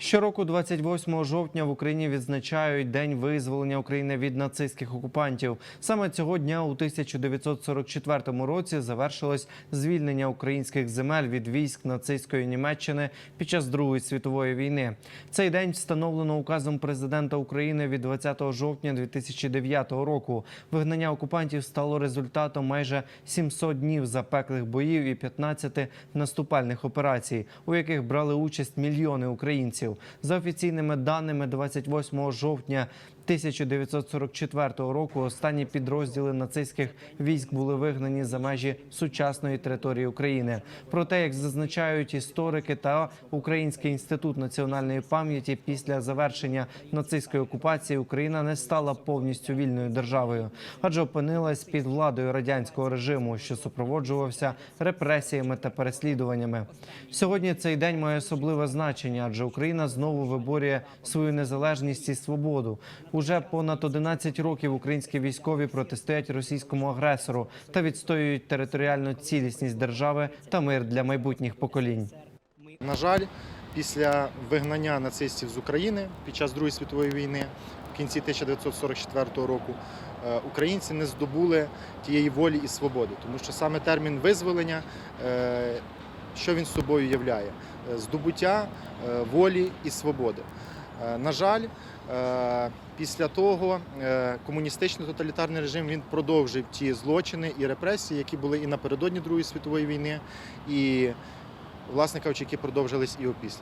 Щороку, 28 жовтня, в Україні відзначають День визволення України від нацистських окупантів. Саме цього дня у 1944 році завершилось звільнення українських земель від військ нацистської Німеччини під час Другої світової війни. Цей день встановлено указом президента України від 20 жовтня 2009 року. Вигнання окупантів стало результатом майже 700 днів запеклих боїв і 15 наступальних операцій, у яких брали участь мільйони українців. За офіційними даними, 28 жовтня 1944 року останні підрозділи нацистських військ були вигнані за межі сучасної території України. Проте, як зазначають історики та Український інститут національної пам'яті, після завершення нацистської окупації Україна не стала повністю вільною державою, адже опинилась під владою радянського режиму, що супроводжувався репресіями та переслідуваннями. Сьогодні цей день має особливе значення, адже Україна знову виборює свою незалежність і свободу. Уже понад 11 років українські військові протистоять російському агресору та відстоюють територіальну цілісність держави та мир для майбутніх поколінь. На жаль, після вигнання нацистів з України під час Другої світової війни в кінці 1944 року е, українці не здобули тієї волі і свободи, тому що саме термін визволення, е, що він собою являє? Е, Здобуття е, волі і свободи. Е, На жаль, після того комуністичний тоталітарний режим він продовжив ті злочини і репресії, які були і напередодні Другої світової війни, і власне кажучи, які продовжились і опісля.